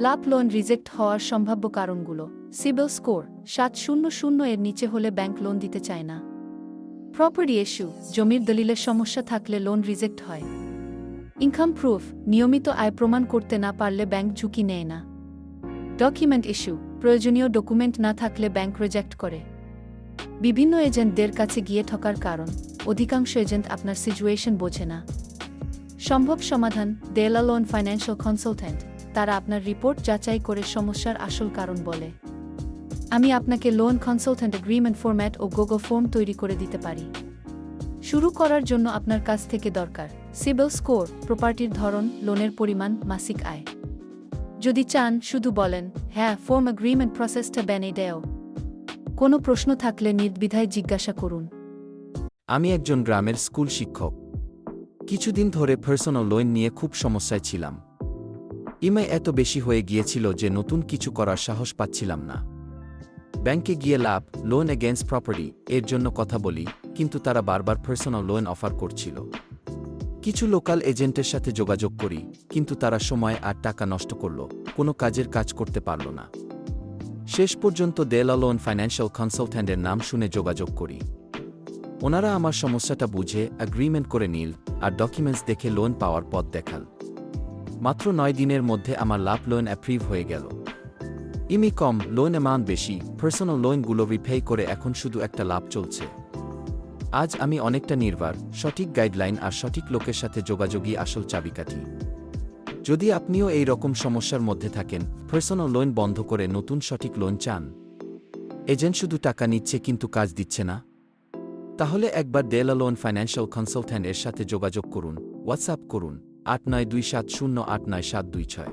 লাভ loan reject হওয়ার সম্ভাব্য কারণগুলো। সিবিল স্কোর, সাত শূন্য শূন্য এর নিচে হলে ব্যাংক লোন দিতে চায় না। প্রপার্টি ইস্যু, জমির দলিলের সমস্যা থাকলে লোন রিজেক্ট হয়। ইনকাম প্রুফ, নিয়মিত আয় প্রমাণ করতে না পারলে ব্যাংক ঝুঁকি নেয় না। ডকুমেন্ট ইস্যু, প্রয়োজনীয় ডকুমেন্ট না থাকলে ব্যাংক রিজেক্ট করে। বিভিন্ন এজেন্টদের কাছে গিয়ে ঠকার কারণ, অধিকাংশ এজেন্ট আপনার সিচুয়েশন বোঝে না। সম্ভব সমাধান, দেলা লোন ফাইন্যান্সিয়াল কনসালট্যান্ট। তারা আপনার রিপোর্ট যাচাই করে সমস্যার আসল কারণ বলে। আমি আপনাকে লোন কনসালট্যান্ট এগ্রিমেন্ট ফরম্যাট ও গোগো ফর্ম তৈরি করে দিতে পারি। শুরু করার জন্য আপনার কাছ থেকে দরকার। সিবিল স্কোর প্রপার্টির ধরন লোনের পরিমাণ, মাসিক আয়। যদি চান, শুধু বলেন হ্যাঁ ফর্ম এগ্রিমেন্ট প্রসেসটা ব্যানে দেও। কোনো প্রশ্ন থাকলে নির্দ্বিধায় জিজ্ঞাসা করুন। আমি একজন গ্রামের স্কুল শিক্ষক। কিছুদিন ধরে পার্সোনাল লোন নিয়ে খুব সমস্যায় ছিলাম। ইমে এত বেশি হয়ে গিয়েছিল যে নতুন কিছু করার সাহস পাচ্ছিলাম না। ব্যাংকে গিয়ে লাভ লোন এগেন্স্ট প্রপার্টি এর জন্য কথা বলি, কিন্তু তারা বারবার পার্সোনাল লোন অফার করছিল। কিছু লোকাল এজেন্টের সাথে যোগাযোগ করি, কিন্তু তারা সময় আর টাকা নষ্ট করল, কোনো কাজের কাজ করতে পারল না। শেষ পর্যন্ত দেলা লোন ফাইন্যান্সিয়াল কনসালট্যান্টের নাম শুনে যোগাযোগ করি। ওনারা আমার সমস্যাটা বুঝে অ্যাগ্রিমেন্ট করে নিল, আর ডকুমেন্টস দেখে লোন পাওয়ার পথ দেখাল। মাত্র নয় দিনের মধ্যে আমার লাভ লোন অ্যাপ্রিভ হয়ে গেল। ইমি কম লোন অ্যামাউন্ট বেশি পার্সোনাল লোনগুলো রিপে করে এখন শুধু একটা লাভ চলছে। আজ আমি অনেকটা নির্বার, সঠিক গাইডলাইন আর সঠিক লোকের সাথে যোগাযোগই আসল চাবিকাঠি। যদি আপনিও এই রকম সমস্যার মধ্যে থাকেন পার্সোনাল লোন বন্ধ করে নতুন সঠিক লোন চান। এজেন্ট শুধু টাকা নিচ্ছে কিন্তু কাজ দিচ্ছে না। তাহলে একবার ডেলা লোন ফাইন্যান্সিয়াল কনসালট্যান্ট এর সাথে যোগাযোগ করুন হোয়াটসঅ্যাপ করুন। আট নয় দুই সাত শূন্য আট নয় সাত দুই ছয়।